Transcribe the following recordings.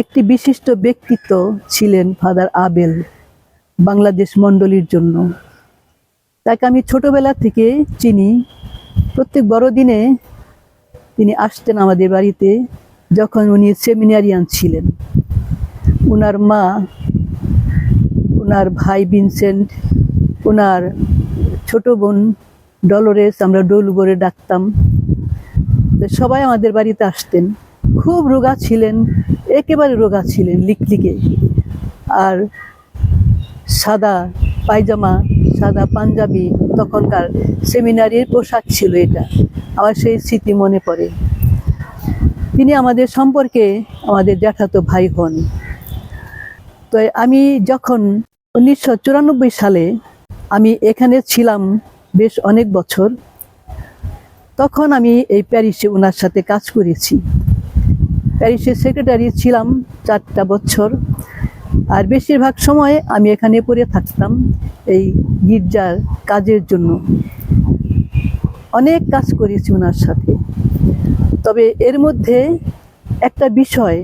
একটি বিশিষ্ট ব্যক্তিত্ব ছিলেন ফাদার আবেল বাংলাদেশ মণ্ডলীর জন্য। তাকে আমি ছোটবেলা থেকে চিনি। প্রত্যেক বড়দিনে তিনি আসতেন আমাদের বাড়িতে যখন উনি সেমিনারিয়ান ছিলেন। ওনার মা ওনার ভাই ভিনসেন্ট ওনার ছোট বোন ডলরেস, আমরা ডলু বলে ডাকতাম। সবাই আমাদের বাড়িতে আসতেন। খুব রোগা ছিলেন। একেবারে রোগা ছিলেন লিকলিকে আর সাদা পায়জামা, সাদা পাঞ্জাবি তখনকার সেমিনারির পোশাক ছিল এটা। আমার সেই স্মৃতি মনে পড়ে। তিনি আমাদের সম্পর্কে আমাদের জ্যাঠাতো ভাই হন। তো আমি যখন উনিশশো চুরানব্বই সালে আমি এখানে ছিলাম বেশ অনেক বছর, তখন আমি এই প্যারিসে ওনার সাথে কাজ করেছি। প্যারিসের সেক্রেটারি ছিলাম চারটা বছর। আর বেশিরভাগ সময় আমি এখানে পড়ে থাকতাম এই গির্জার কাজের জন্য। অনেক কাজ করেছি ওনার সাথে। তবে এর মধ্যে একটা বিষয়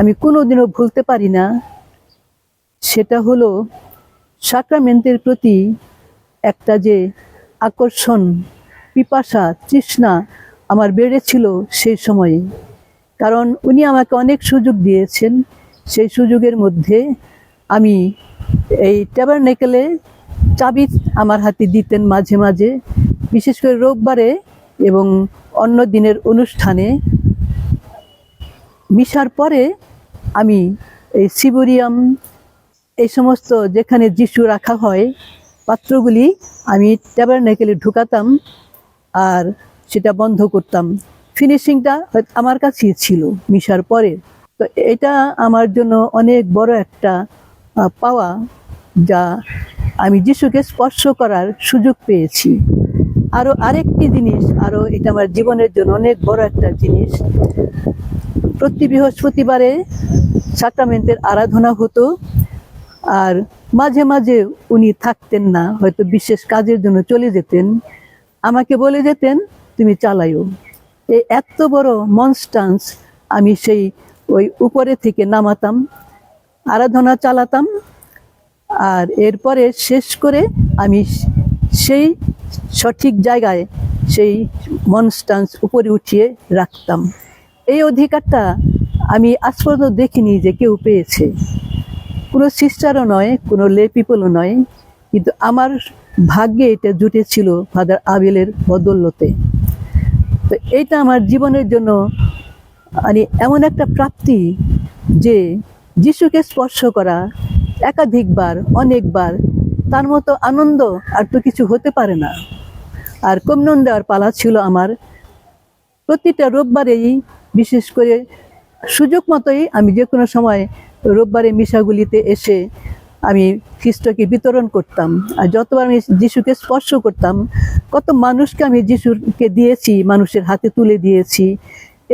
আমি কোনোদিনও ভুলতে পারি না, সেটা হলো সাক্রামেন্টের প্রতি একটা যে আকর্ষণ, পিপাসা, তৃষ্ণা আমার বেড়েছিল সেই সময়ে। কারণ উনি আমাকে অনেক সুযোগ দিয়েছেন। সেই সুযোগের মধ্যে আমি এই ট্যাবারনেকেলে চাবি আমার হাতে দিতেন মাঝে মাঝে। বিশেষ করে রোববারে এবং অন্য দিনের অনুষ্ঠানে। মিশার পরে আমি এই সিবোরিয়াম, এই সমস্ত যেখানে যিশু রাখা হয়, পাত্রগুলি আমি ট্যাবারনেকেলে ঢুকাতাম আর সেটা বন্ধ করতাম। ফিনিশিংটা আমার কাছেই ছিল মিশার পরে তো এটা আমার জন্য অনেক বড় একটা পাওয়া যা আমি যিশুকে স্পর্শ করার সুযোগ পেয়েছি। আরও আরেকটি জিনিস আরও এটা আমার জীবনের জন্য অনেক বড় একটা জিনিস। প্রতি বৃহস্পতিবারে সাক্রামেন্টের আরাধনা হতো, আর মাঝে মাঝে উনি থাকতেন না, হয়তো বিশেষ কাজের জন্য চলে যেতেন। আমাকে বলে যেতেন, তুমি চালাইও এই এত বড় মনস্টান্স আমি সেই ওই উপরে থেকে নামাতাম, আরাধনা চালাতাম, আর এরপরে শেষ করে আমি সেই সঠিক জায়গায় সেই মনস্টান্স উপরে উঠিয়ে রাখতাম। এই অধিকারটা আমি আজ পর্যন্ত দেখিনি যে কেউ পেয়েছে। কোনো সিস্টারও নয়, কোনো লে পিপলও নয়, কিন্তু আমার ভাগ্যে এটা জুটেছিল ফাদার আবেলের বদৌলতে। তো এইটা আমার জীবনের জন্য মানে এমন একটা প্রাপ্তি যে যিশুকে স্পর্শ করা একাধিকবার, অনেকবার, তার মতো আনন্দ আর তো কিছু হতে পারে না। আর কমনন দেওয়ার পালা ছিল আমার। প্রতিটা রোববারেই, বিশেষ করে সুযোগ মতোই আমি যে কোনো সময় রোববারে মিশাগুলিতে এসে আমি খ্রিস্টকে বিতরণ করতাম। আর যতবার আমি যিশুকে স্পর্শ করতাম কত মানুষকে আমি যিশুকে দিয়েছি, মানুষের হাতে তুলে দিয়েছি।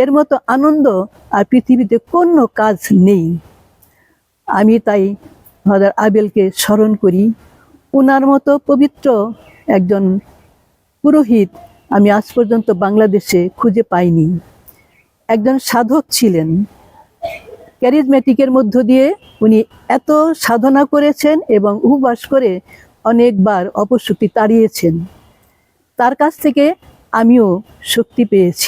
এর মতো আনন্দ আর পৃথিবীতে কোনো কাজ নেই। আমি তাই ফাদার আবেলকে স্মরণ করি। ওনার মতো পবিত্র একজন পুরোহিত আমি আজ পর্যন্ত বাংলাদেশে খুঁজে পাইনি। একজন সাধক ছিলেন। ক্যারিজমেটিকের মধ্য দিয়ে উনি এত সাধনা করেছেন এবং উপবাস করে অনেকবার অপশক্তি তাড়িয়েছেন। তার কাছ থেকে আমিও শক্তি পেয়েছি।